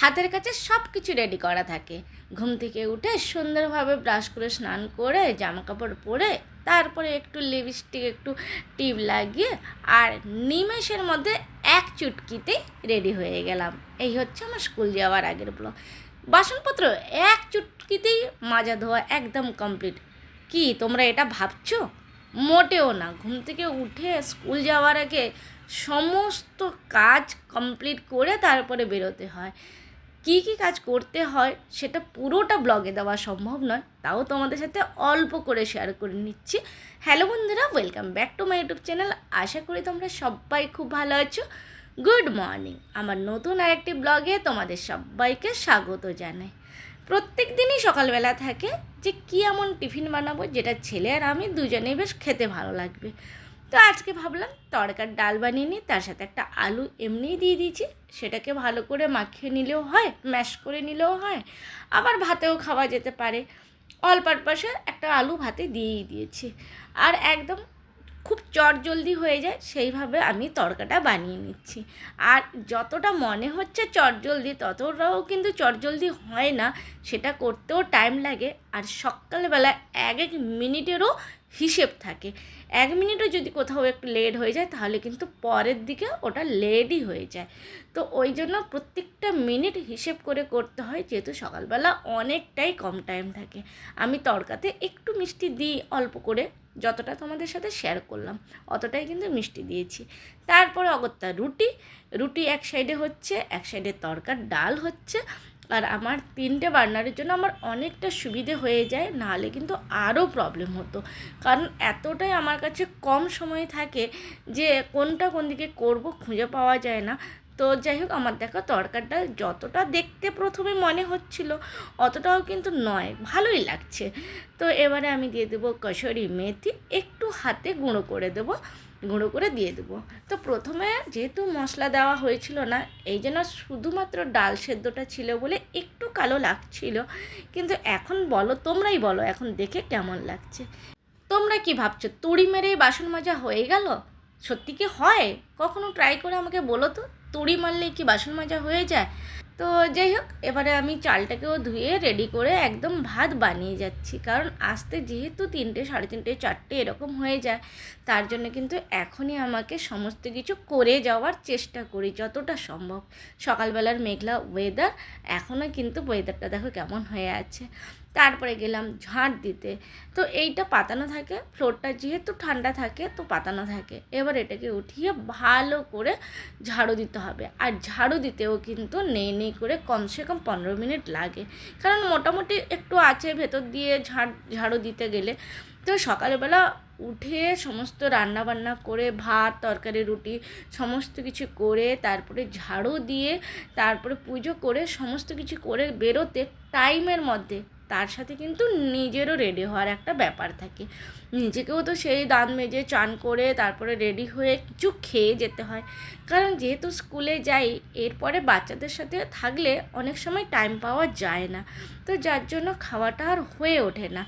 হাতের কাছে সব কিছু রেডি করা থাকে। ঘুম থেকে উঠে সুন্দরভাবে ব্রাশ করে স্নান করে জামা কাপড় পরে তারপরে একটু লিপস্টিক একটু টিপ লাগিয়ে আর নিমেষের মধ্যে এক চুটকিতে রেডি হয়ে গেলাম। এই হচ্ছে আমার স্কুল যাওয়ার আগের ব্লগ বাসনপত্র এক চুটকিতেই মাজা ধোয়া একদম কমপ্লিট কি, তোমরা এটা ভাবছ? মোটেও না। ঘুম থেকে উঠে স্কুল যাওয়ার আগে সমস্ত কাজ কমপ্লিট করে তারপরে বেরোতে হয়। কী কী কাজ করতে হয় সেটা পুরোটা ব্লগে দেওয়া সম্ভব নয়। তাও তোমাদের সাথে অল্প করে শেয়ার করে নিচ্ছি। হ্যালো বন্ধুরা welcome back to my YouTube channel আশা করি তোমরা সবাই খুব ভালো আছো। গুড মর্নিং আমার নতুন আরেকটি ব্লগে তোমাদের সবাইকে স্বাগত জানাই। প্রত্যেক দিনই সকালবেলা থাকে যে কী এমন টিফিন বানাবো যেটা ছেলে আর আমি দুজনেই বেশ খেতে ভালো লাগবে। তো আজকে ভাবলাম তরকার ডাল বানিয়ে নিই, তার সাথে একটা আলু এমনিই দিয়ে দিয়েছি। সেটাকে ভালো করে মাখিয়ে নিলেও হয়, ম্যাশ করে নিলেও হয়, আবার ভাতেও খাওয়া যেতে পারে। অল পারপাসে একটা আলু ভাতে দিয়েই দিয়েছি। আর একদম খুব চটজলদি হয়ে যায়, সেইভাবে আমি তরকাটা বানিয়ে নিচ্ছি। আর যতটা মনে হচ্ছে চটজলদি, ততটাও কিন্তু চটজলদি হয় না। সেটা করতেও টাইম লাগে। আর সকালবেলা এক এক মিনিটেরও হিসেব থাকে। এক মিনিটও যদি কোথাও একটু লেট হয়ে যায়, তাহলে কিন্তু পরের দিকে ওটা লেটই হয়ে যায়। তো ওই জন্য প্রত্যেকটা মিনিট হিসেব করে করতে হয়, যেহেতু সকালবেলা অনেকটাই কম টাইম থাকে। আমি তড়কাতে একটু মিষ্টি দিই অল্প করে, যতটা তোমাদের সাথে শেয়ার করলাম, অতটাই কিন্তু মিষ্টি দিয়েছি। তারপরে অগত্যা রুটি। রুটি এক সাইডে হচ্ছে, এক সাইডে তরকার ডাল হচ্ছে। আর আমার তিনটে বার্নারের জন্য আমার অনেকটা সুবিধে হয়ে যায়, নাহলে কিন্তু আরও প্রবলেম হতো। কারণ এতটাই আমার কাছে কম সময় থাকে যে কোনটা কোন দিকে করব খুঁজে পাওয়া যায় না। তো যাই হোক, আমার দেখো তরকারটা যতটা দেখতে প্রথমে মনে হচ্ছিল, অতটাও কিন্তু নয়, ভালোই লাগছে। তো এবারে আমি দিয়ে দেবো কসরি মেথি, একটু হাতে গুঁড়ো করে দেবো। গুঁড়ো করে দিয়ে দেবো। তো প্রথমে যেহেতু মশলা দেওয়া হয়েছিল না, এই জন্য শুধুমাত্র ডাল সেদ্ধটা ছিল বলে একটু কালো লাগছিল। কিন্তু এখন বলো, তোমরাই বলো, এখন দেখে কেমন লাগছে। তোমরা কি ভাবছ, তুড়ি মেরেই বাসন মাজা হয়ে গেল? সত্যি কি হয়? কখনো ট্রাই করে আমাকে বলো তো, তুড়ি মারলেই কি বাসন মাজা হয়ে যায়? তো যাই হোক, এবারে আমি চালটাকেও ধুয়ে রেডি করে একদম ভাত বানিয়ে যাচ্ছি। কারণ আসতে যেহেতু তিনটে, সাড়ে তিনটে, চারটে এরকম হয়ে যায়, তার জন্য কিন্তু এখনই আমাকে সমস্ত কিছু করে যাওয়ার চেষ্টা করি যতটা সম্ভব। সকালবেলার মেঘলা ওয়েদার এখনও কিন্তু ওয়েদারটা দেখো কেমন হয়ে আছে। তারপরে গেলাম ঝাঁট দিতে। তো এইটা পাতানো থাকে, ফ্লোরটা যেহেতু ঠান্ডা থাকে, তো পাতানো থাকে। এবার এটাকে উঠিয়ে ভালো করে ঝাড়ু দিতে হবে। আর ঝাড়ু দিতেও কিন্তু নেই নেই করে কমসে কম পনেরো মিনিট লাগে। কারণ মোটামুটি একটু আছে ভেতর দিয়ে ঝাড় ঝাড়ু দিতে গেলে। তো সকালবেলা উঠে সমস্ত রান্না বান্না করে, ভাত, তরকারি, রুটি সমস্ত কিছু করে, তারপরে ঝাড়ু দিয়ে, তারপরে পুজো করে সমস্ত কিছু করে বেরোতে টাইমের মধ্যে তার সাথে কিন্তু নিজেরও রেডি হওয়ার একটা ব্যাপার থাকে। নিজেকেও তো সেই দাঁত মেজে চান করে তারপরে রেডি হয়ে কিছু খেয়ে যেতে হয়। কারণ যেহেতু স্কুলে যাই, এরপরে বাচ্চাদের সাথে থাকলে অনেক সময় টাইম পাওয়া যায় না। তো যার জন্য খাওয়াটা আর হয়ে ওঠে না।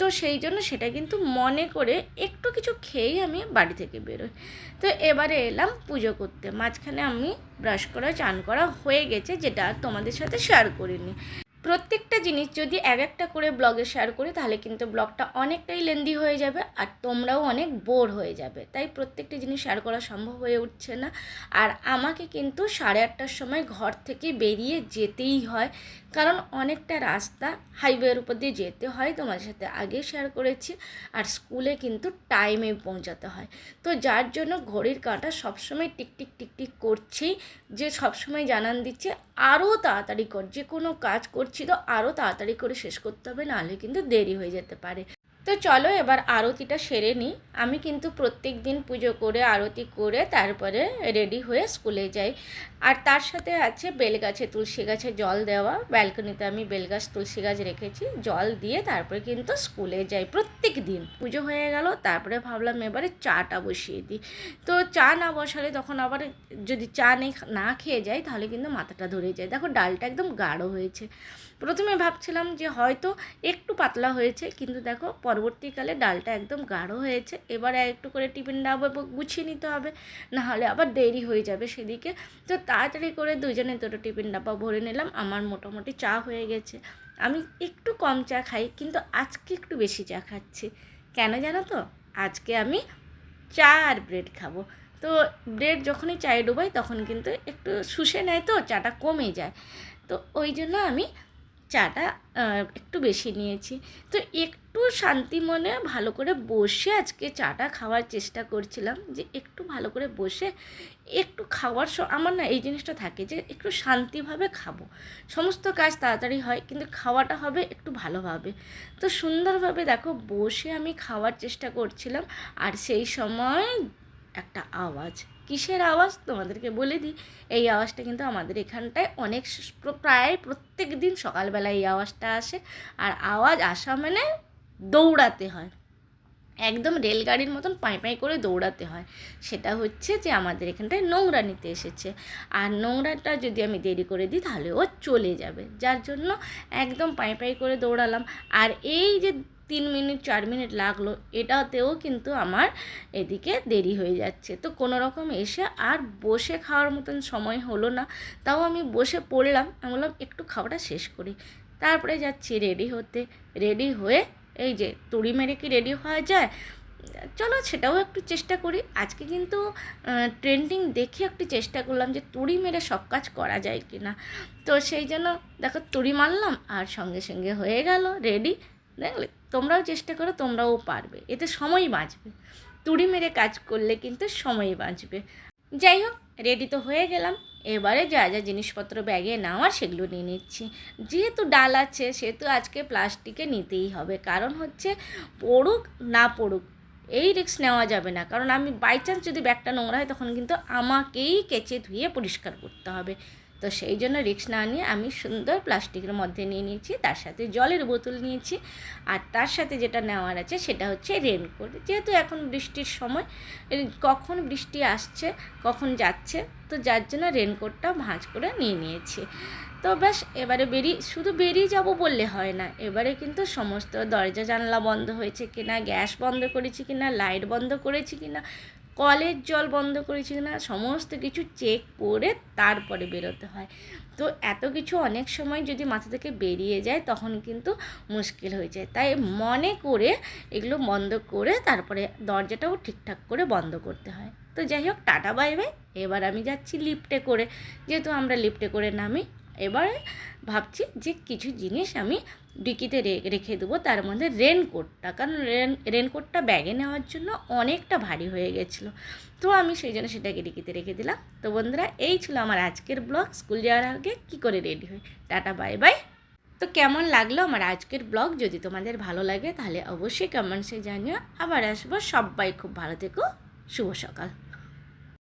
তো সেই জন্য সেটা কিন্তু মনে করে একটু কিছু খেয়েই আমি বাড়ি থেকে বেরোই। তো এবারে এলাম পুজো করতে। মাঝখানে আমি ব্রাশ করা, চান করা হয়ে গেছে, যেটা তোমাদের সাথে শেয়ার করিনি। প্রত্যেকটা জিনিস যদি এক একটা করে ব্লগে শেয়ার করি, তাহলে কিন্তু ব্লগটা অনেকটাই লেন্দি হয়ে যাবে আর তোমরাও অনেক বোর হয়ে যাবে। তাই প্রত্যেকটা জিনিস শেয়ার করা সম্ভব হয়ে উঠছে না। আর আমাকে কিন্তু সাড়ে আটটার সময় ঘর থেকে বেরিয়ে যেতেই হয়। কারণ অনেকটা রাস্তা হাইওয়ের উপর দিয়ে যেতে হয়। তোমাদের সাথে আগে শেয়ার করেছি। আর স্কুলে কিন্তু টাইমে পৌঁছাতে হয়। তো যার জন্য ঘড়ির কাঁটা সবসময় টিকটিক টিকটিক করছেই যে সবসময় জানান দিচ্ছে আরও তাড়াতাড়ি কর। যে কোনো কাজ করছি তো আরও তাড়াতাড়ি করে শেষ করতে হবে, নাহলে কিন্তু দেরি হয়ে যেতে পারে। তো চলো এবার আরতিটা সেরে নিই। আমি কিন্তু প্রত্যেক দিন পুজো করে, আরতি করে তারপরে রেডি হয়ে স্কুলে যাই। আর তার সাথে আছে বেলগাছে তুলসী গাছে জল দেওয়া। ব্যালকনিতে আমি বেলগাছ তুলসী গাছ রেখেছি, জল দিয়ে তারপরে কিন্তু স্কুলে যাই প্রত্যেক দিন। পুজো হয়ে গেল, তারপরে ভাবলাম এবারে চাটা বসিয়ে দিই। তো চা না বসালে তখন আবার যদি চা নেই, না খেয়ে যাই তাহলে কিন্তু মাথাটা ধরে যায়। দেখো ডালটা একদম গাঢ় হয়েছে। প্রথমে ভাবছিলাম যে হয়তো একটু পাতলা হয়েছে, কিন্তু দেখো পরবর্তীকালে ডালটা একদম গাঢ় হয়েছে। এবার একটু করে টিফিন ডাব গুছিয়ে নিতে হবে। নাহলে আবার দেরি হয়ে যাবে সেদিকে। তো তাড়াতাড়ি করে দুজনে দুটো টিফিন ডাব্বা ভরে নিলাম। আমার মোটামুটি চা হয়ে গেছে। আমি একটু কম চা খাই, কিন্তু আজকে একটু বেশি চা খাচ্ছি। কেন জানো তো? আজকে আমি চা আর ব্রেড খাব। তো ব্রেড যখনই চায়ে ডুবাই, তখন কিন্তু একটু শুষে নেয় তো, চাটা কমে যায়। তো ওই জন্য আমি চাটা একটু বেশি নিয়েছি। তো একটু শান্তি মনে ভালো করে বসে আজকে চাটা খাওয়ার চেষ্টা করছিলাম যে একটু ভালো করে বসে একটু খাওয়ার আমার না এই জিনিসটা থাকে যে একটু শান্তিভাবে খাব। সমস্ত কাজ তাড়াতাড়ি হয় কিন্তু খাওয়াটা হবে একটু ভালোভাবে। তো সুন্দরভাবে দেখো বসে আমি খাওয়ার চেষ্টা করছিলাম আর সেই সময় একটা আওয়াজ। কিসের আওয়াজ? তোমাদেরকে বলে দিই, এই আওয়াজটা কিন্তু আমাদের এখানটায় অনেক প্রায় প্রত্যেক দিন সকালবেলা এই আওয়াজটা আসে। আর আওয়াজ আসা মানে দৌড়াতে হয়। একদম রেলগাড়ির মতন পাই পাই করে দৌড়াতে হয়। সেটা হচ্ছে যে আমাদের এখানটায় নোংরা নিতে এসেছে। আর নোংরাটা যদি আমি দেরি করে দিই, তাহলে ও চলে যাবে। যার জন্য একদম পাই পাই করে দৌড়ালাম। আর এই যে তিন মিনিট, চার মিনিট লাগল। এটাতেও কিন্তু আমার এদিকে দেরি হয়ে যাচ্ছে। তো কোনো রকম এসে আর বসে খাওয়ার মতন সময় হলো না। তাও আমি বসে পড়লাম। আমি বললাম, একটু খাওয়াটা শেষ করি। তারপরে যাচ্ছি রেডি হতে। রেডি হয়ে এই যে তুড়ি মেরে কি রেডি হওয়া যায়? চলো সেটাও একটু চেষ্টা করি। আজকে কিন্তু ট্রেন্ডিং দেখে একটু চেষ্টা করলাম যে তুড়ি মেরে সব কাজ করা যায় কি না। তো সেই জন্য দেখো তুড়ি মারলাম আর সঙ্গে সঙ্গে হয়ে গেল রেডি। দেখলে তোমরাও চেষ্টা করো, তোমরাও পারবে। এতে সময় বাঁচবে। তুড়ি মেরে কাজ করলে কিন্তু সময় বাঁচবে। যাই হোক রেডি তো হয়ে গেলাম। এবারে যা যা জিনিসপত্র ব্যাগে নেওয়ার সেগুলো নিয়ে নিচ্ছি। যেহেতু ডাল আছে, সেহেতু আজকে প্লাস্টিকে নিতেই হবে। কারণ হচ্ছে, পড়ুক না পড়ুক, এই রিস্ক নেওয়া যাবে না। কারণ আমি বাই চান্স যদি ব্যাগটা নোংরা হয়, তখন কিন্তু আমাকেই কেচে ধুয়ে পরিষ্কার করতে হবে। তো সেই জন্য রিস্ক না নিয়ে আমি সুন্দর প্লাস্টিকের মধ্যে নিয়ে নিয়েছি, তার সাথে জলের বোতল নিয়েছি। আর তার সাথে যেটা নেওয়ার আছে সেটা হচ্ছে রেনকোট যেহেতু এখন বৃষ্টির সময় কখন বৃষ্টি আসছে, কখন যাচ্ছে, তো যার জন্য রেনকোটটা ভাঁজ করে নিয়ে নিয়েছি। তো ব্যাস, এবারে বেরিয়ে, শুধু বেরিয়ে যাব বললে হয় না, এবারে কিন্তু সমস্ত দরজা জানলা বন্ধ হয়েছে কিনা, গ্যাস বন্ধ করেছি কিনা, লাইট বন্ধ করেছি কিনা কলের জল বন্ধ করেছি কিনা, সমস্ত কিছু চেক করে তারপরে বেরোতে হয়। তো এত কিছু অনেক সময় যদি মাথা থেকে বেরিয়ে যায়, তখন কিন্তু মুশকিল হয়ে যায়। তাই মনে করে এগুলো বন্ধ করে তারপরে দরজাটাও ঠিকঠাক করে বন্ধ করতে হয়। তো যাই হোক, টাটা, বাই বাই। এবার আমি যাচ্ছি লিফটে করে। যেহেতু আমরা লিফটে করে নামি এবারে ভাবছি যে কিছু জিনিস আমি ডিকিতে রেখে দেবো, তার মধ্যে রেনকোটটা কারণ রেন রেনকোটটা ব্যাগে নেওয়ার জন্য অনেকটা ভারী হয়ে গেছিল। তো আমি সেই জন্য সেটাকে ডিকিতে রেখে দিলাম। তো বন্ধুরা, এই ছিল আমার আজকের ব্লগ। স্কুল যাওয়ার আগে কী করে রেডি হই? Ta-ta, bye bye. তো কেমন লাগল আমার আজকের ব্লগ? যদি তোমাদের ভালো লাগে তাহলে অবশ্যই কমেন্টসে জানিও। আবার আসব। সবাই খুব ভালো থেকো। শুভ সকাল।